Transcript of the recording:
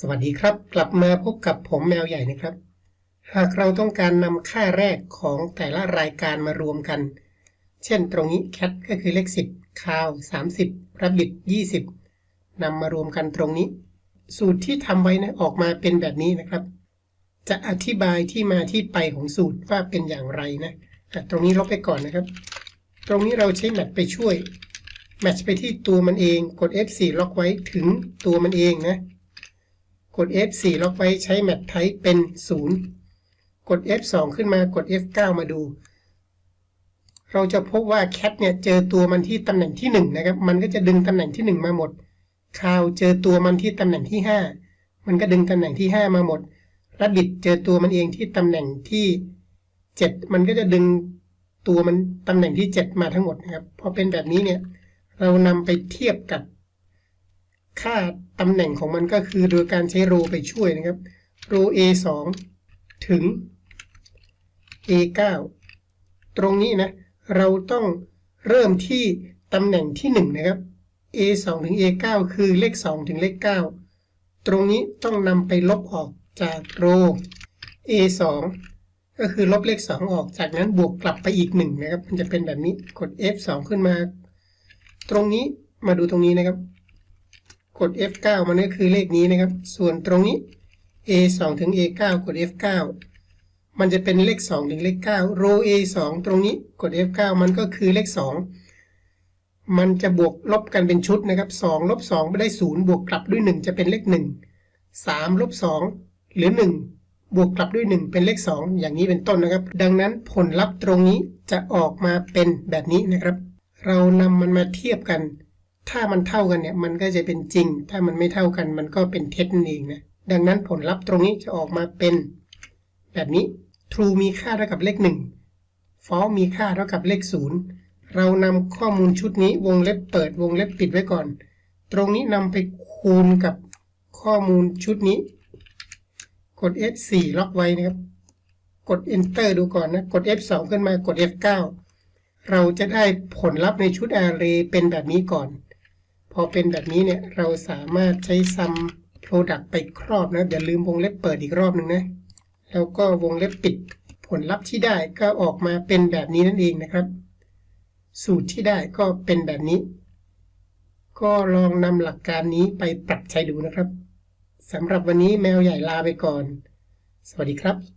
สวัสดีครับ กลับมาพบกับผมแมวใหญ่นะครับ หากเราต้องการนำค่าแรกของแต่ละรายการมารวมกัน เช่นตรงนี้ cat ก็คือเลข 10 cow 30 rabbit 20นำมารวมกันตรงนี้ สูตรที่ทำไว้นะออกมาเป็นแบบนี้นะครับ จะอธิบายที่มาที่ไปของสูตรว่าเป็นอย่างไรนะอ่ตรงนี้ลบไปก่อนนะครับ ตรงนี้เราใช้แมทไปช่วยแมทไปที่ตัวมันเองกด F4 ล็อกไว้ถึงตัวมันเองนะ กด F4 ล็อกไว้ใช้แมทไทป์เป็น 0 กด F2 ขึ้นมากด F9 มาดู เราจะพบว่า cat เนี่ยเจอตัวมันที่ตำแหน่งที่ 1 นะครับ มันก็จะดึงตำแหน่งที่ 1 มาหมด cow เจอตัวมันที่ตำแหน่งที่ 5 มันก็ดึงตำแหน่งที่ 5 มาหมด rabbit เจอตัวมันเองที่ตำแหน่งที่ 7 มันก็จะดึงตัวมันตำแหน่งที่ 7 มาทั้งหมดนะครับ พอเป็นแบบนี้เนี่ย เรานำไปเทียบกับ ค่าตำแหน่งของมันก็คือโดยการใช้โรไปช่วยนะครับโร a 2ถึง a 9ตรงนี้นะ เราต้องเริ่มที่ตำแหน่งที่ 1 นะครับ a 2ถึง a 9คือเลข 2 ถึงเลข 9 ตรงนี้ต้องนำไปลบออกจากโร a 2ก็คือลบเลข 2 ออกจากนั้นบวกกลับไปอีก 1 นะครับ มันจะเป็นแบบนี้กด f 2ขึ้นมา ตรงนี้มาดูตรงนี้นะครับ กด F9 มันก็คือเลขนี้นะครับ ส่วนตรงนี้ A2 ถึง A9 กด F9 มันจะเป็นเลข 2 ถึงเลข9 row A2 ตรงนี้กด F9 มันก็คือเลข 2 มันจะบวกลบกันเป็นชุดนะครับ2ลบ2ไม่ได้ 0 บวกกลับด้วย 1 จะเป็นเลข 1 3ลบ2หรือ 1 บวกกลับด้วย 1 เป็นเลข 2 อย่างนี้เป็นต้นนะครับ ดังนั้นผลลัพธ์ตรงนี้จะออกมาเป็นแบบนี้นะครับ เรานำมันมาเทียบกัน ถ้ามันเท่ากันเนี่ยมันก็จะเป็นจริง ถ้ามันไม่เท่ากันมันก็เป็นเท็จนั่นเองนะ ดังนั้นผลลัพธ์ตรงนี้จะออกมาเป็น แบบนี้ true มีค่าเท่ากับเลข 1 false มีค่าเท่ากับเลข 0 เรานำข้อมูลชุดนี้วงเล็บเปิดวงเล็บปิดไว้ก่อน ตรงนี้นำไปคูณกับข้อมูลชุดนี้ กด F4 ล็อกไว้นะครับ กด enter ดูก่อนนะ กด F2 ขึ้นมากด F9 เราจะได้ผลลัพธ์ในชุด array เป็นแบบนี้ก่อน พอเป็นแบบนี้เนี่ยเราสามารถใช้ sum product ไปครอบนะอย่าลืมวงเล็บเปิดอีกรอบหนึ่งนะ แล้วก็วงเล็บปิด ผลลัพธ์ที่ได้ก็ออกมาเป็นแบบนี้นั่นเองนะครับ สูตรที่ได้ก็เป็นแบบนี้ ก็ลองนำหลักการนี้ไปปรับใช้ดูนะครับสำหรับวันนี้แมวใหญ่ลาไปก่อน สวัสดีครับ